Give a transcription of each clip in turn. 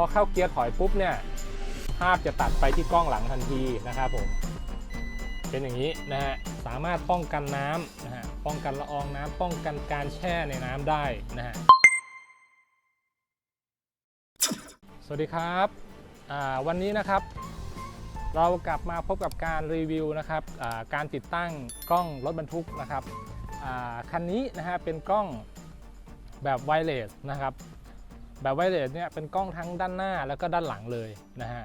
พอเข้าเกียร์ถอยปุ๊บเนี่ยภาพจะตัดไปที่กล้องหลังทันทีนะครับผมเป็นอย่างนี้นะฮะสามารถป้องกันน้ำนะฮะป้องกันละอองน้ำป้องกันการแช่ในน้ำได้นะฮะสวัสดีครับวันนี้นะครับ เรากลับมาพบกับการรีวิวนะครับการติดตั้งกล้องรถบรรทุกนะครับคันนี้นะฮะเป็นกล้องแบบไวเลสนะครับ แบบไวเลสเนี่ยเป็นกล้องทั้งด้านหน้าแล้วก็ด้านหลังเลยนะฮะ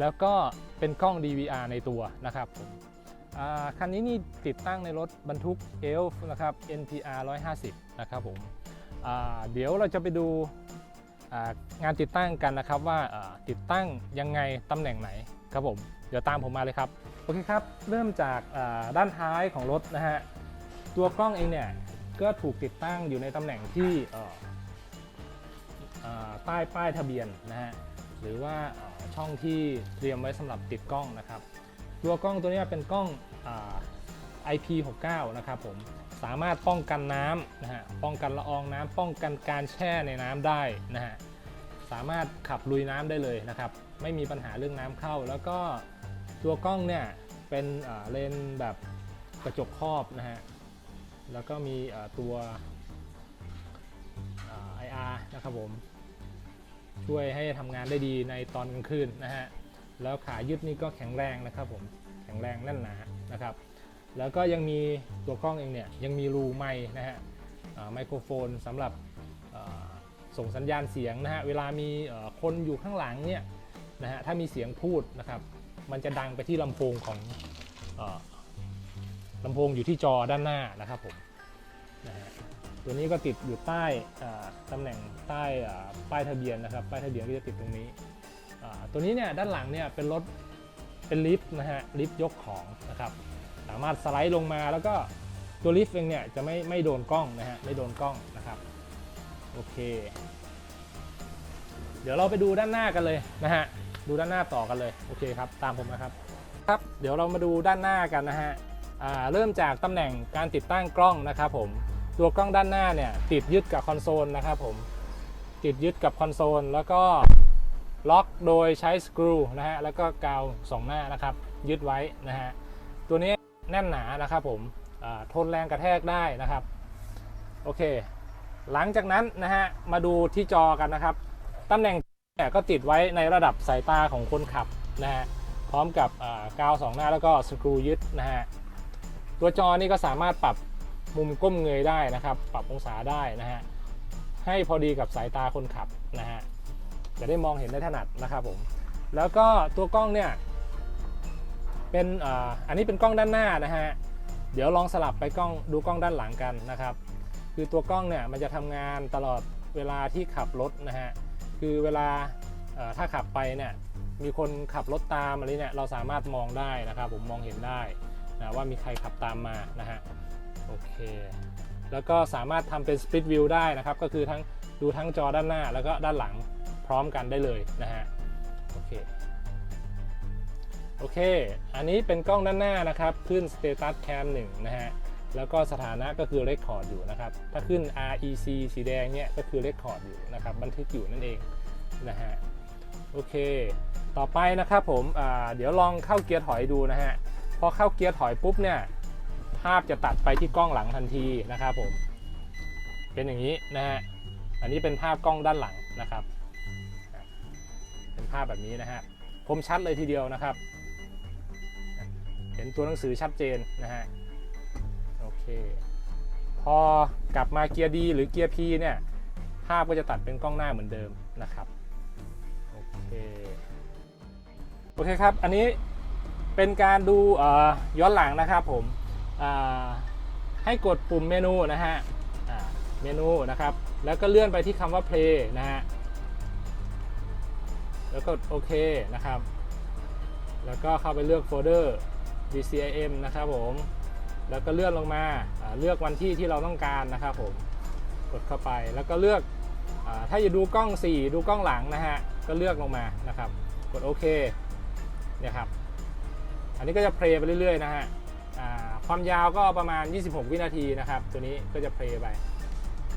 แล้วก็เป็นกล้อง DVR ในตัวนะครับผมคันนี้นี่ติดตั้งในรถบรรทุกเอลฟ์นะครับ NPR 150 นะครับผมเดี๋ยวเราจะไปดูงานติดตั้งกันนะครับว่าติดตั้งยังไงตำแหน่งไหนครับผมเดี๋ยวตามผมมาเลยครับโอเคครับเริ่มจากด้านท้ายของรถนะฮะตัวกล้องเองเนี่ยก็ถูกติดตั้งอยู่ในตำแหน่งที่ ใต้ป้ายทะเบียนนะฮะหรือว่าช่องที่เตรียมไว้สำหรับติดกล้องนะครับ ตัวกล้องตัวนี้เป็นกล้อง IP69 นะครับผมสามารถป้องกันน้ำนะฮะป้องกันละอองน้ำป้องกันการแช่ในน้ำได้นะฮะสามารถขับลุยน้ำได้เลยนะครับ ไม่มีปัญหาเรื่องน้ำเข้า แล้วก็ตัวกล้องเนี่ยเป็นเลนแบบกระจกครอบนะฮะแล้วก็มีตัว นะครับผมช่วยให้ทำงานได้ดีในตอนกลางคืนนะฮะแล้วขายึดนี่ก็แข็งแรงนะครับผมแข็งแรงแน่นหนานะครับ แล้วก็ยังมีตัวกล้องเองเนี่ยยังมีรูไมค์นะฮะไมโครโฟนสำหรับส่งสัญญาณเสียงนะฮะเวลามีคนอยู่ข้างหลังเนี่ยนะฮะถ้ามีเสียงพูดนะครับ มันจะดังไปที่ลำโพงของอ่อลำโพงอยู่ที่จอด้านหน้านะครับผมนะฮะ ตัวนี้ก็ติดอยู่ใต้ตำแหน่งใต้ป้ายทะเบียนนะครับป้ายทะเบียนก็จะติดตรงนี้ ตัวนี้เนี่ยด้านหลังเนี่ยเป็นรถเป็นลิฟต์นะฮะลิฟต์ยกของนะครับสามารถสไลด์ลงมาแล้วก็ตัวลิฟต์เองเนี่ยจะไม่ไม่โดนกล้องนะฮะไม่โดนกล้องนะครับโอเค เดี๋ยวเราไปดูด้านหน้ากันเลยนะฮะดูด้านหน้าต่อกันเลยโอเคครับตามผมนะครับครับ เดี๋ยวเรามาดูด้านหน้ากันนะฮะเริ่มจากตำแหน่งการติดตั้งกล้องนะครับผม ตัวกล้องด้านหน้าเนี่ยติดยึดกับคอนโซลนะครับผมติดยึดกับคอนโซลแล้วก็ล็อกโดยใช้สกรูนะฮะแล้วก็กาวสองหน้านะครับยึดไว้นะฮะตัวนี้แน่นหนานะครับผมทนแรงกระแทกได้นะครับโอเค หลังจากนั้นนะฮะมาดูที่จอกันนะครับตำแหน่งเนี่ยก็ติดไว้ในระดับสายตาของคนขับนะฮะพร้อมกับกาวสองหน้าแล้วก็สกรูยึดนะฮะตัวจอนี่ก็สามารถปรับ มุมก้มเงยได้นะครับ ปรับองศาได้นะฮะให้พอดีกับสายตาคนขับนะฮะจะได้มองเห็นได้ถนัดนะครับผมแล้วก็ตัวกล้องเนี่ยเป็นอันนี้เป็นกล้องด้านหน้านะฮะเดี๋ยวลองสลับไปกล้องดูกล้องด้านหลังกันนะครับ คือตัวกล้องเนี่ยมันจะทำงานตลอดเวลาที่ขับรถนะฮะคือเวลาถ้าขับไปเนี่ยมีคนขับรถตามอะไรเนี่ยเราสามารถมองได้นะครับ ผมมองเห็นได้นะว่ามีใครขับตามมานะฮะ โอเค แล้วก็สามารถทำเป็น split view ได้นะครับ ก็คือทั้งดูทั้งจอด้านหน้าแล้วก็ด้านหลังพร้อมกันได้เลยนะฮะ โอเค โอเค อันนี้เป็นกล้องด้านหน้านะครับ ขึ้น status cam 1 นะฮะ แล้วก็สถานะก็คือ record อยู่นะครับ ถ้าขึ้น REC สีแดงเนี่ยก็คือ record อยู่นะครับ บันทึกอยู่นั่นเองนะฮะ โอเค ต่อไปนะครับผม เดี๋ยวลองเข้าเกียร์ถอยดูนะฮะ พอเข้าเกียร์ถอยปุ๊บเนี่ย ภาพจะตัดไปที่กล้องหลังทันทีนะครับผม เป็นอย่างนี้นะฮะ อันนี้เป็นภาพกล้องด้านหลังนะครับ เป็นภาพแบบนี้นะฮะ คมชัดเลยทีเดียวนะครับ เห็นตัวหนังสือชัดเจนนะฮะ โอเค พอกลับมาเกียร์ดีหรือเกียร์ P เนี่ย ภาพก็จะตัดเป็นกล้องหน้าเหมือนเดิมนะครับ โอเค โอเคครับ อันนี้เป็นการดูย้อนหลังนะครับผม ให้กดปุ่มเมนูนะฮะเมนูนะครับ แล้วก็เลื่อนไปที่คำว่า play นะฮะ แล้วก็โอเคนะครับ แล้วก็เข้าไปเลือกโฟลเดอร์ VCIM นะครับผม แล้วก็เลื่อนลงมา เลือกวันที่ที่เราต้องการนะครับผม กดเข้าไป แล้วก็เลือกอถ้าจะดูกล้อง 4 ดูกล้องหลังนะฮะ ก็เลือกลงมานะครับ กดโอเค เนี่ยครับ อันนี้ก็จะเพลย์ไปเรื่อยๆนะฮะ ความยาวก็ประมาณ 26 วินาทีนะครับ ตัวนี้ก็จะเพลย์ไป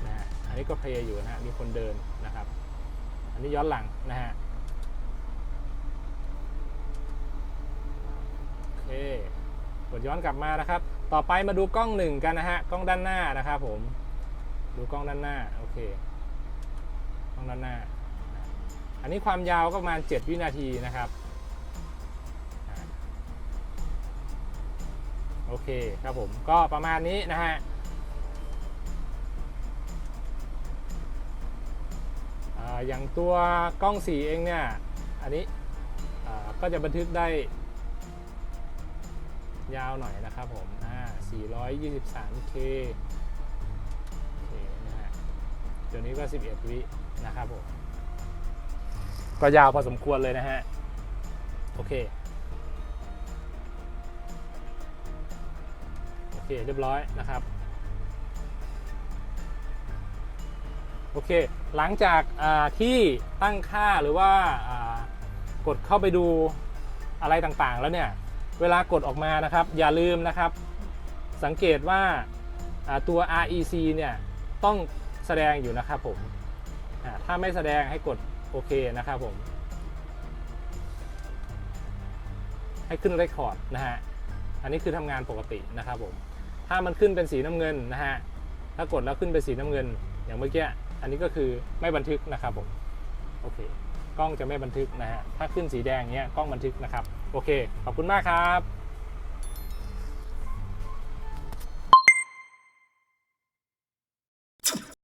นะฮะอันนี้ก็เพลย์อยู่นะฮะมีคนเดินนะครับ อันนี้ย้อนหลังนะฮะโอเคกดย้อนกลับมานะครับ ต่อไปมาดูกล้องหนึ่งกันนะฮะกล้องด้านหน้านะครับผมดูกล้องด้านหน้าโอเคกล้องด้านหน้า อันนี้ความยาวก็ประมาณ 7 วินาทีนะครับ โอเคครับผมก็ประมาณนี้นะฮะอย่างตัวกล้องสีเองเนี่ย อันนี้ก็จะบันทึกได้ ยาวหน่อยนะครับผม 423K โอเคนะฮะตัวนี้ก็ 11 วินะครับผม ก็ยาวพอสมควรเลยนะฮะ โอเค เคเรียบร้อยนะครับโอเค หลังจากาที่ตั้งค่าหรือว่าากดเข้าไปดูอะไรต่างๆ แล้วเนี่ย เวลากดออกมานะครับ อย่าลืมนะครับ สังเกตว่าาตัว REC เนี่ย ต้องแสดงอยู่นะครับผม ถ้าไม่แสดงให้กดโอเคนะครับผม ให้ขึ้นเรคคอร์ดนะฮะ อันนี้คือทำงานปกตินะครับผม ถ้ามันขึ้นเป็นสีน้ำเงินนะฮะถ้ากดแล้วขึ้นเป็นสีน้ำเงิน อย่างเมื่อกี้อันนี้ก็คือไม่บันทึกนะครับผมโอเคกล้องจะไม่บันทึกนะฮะถ้าขึ้นสีแดงเนี้ยกล้องบันทึกนะครับ โอเค ขอบคุณมากครับ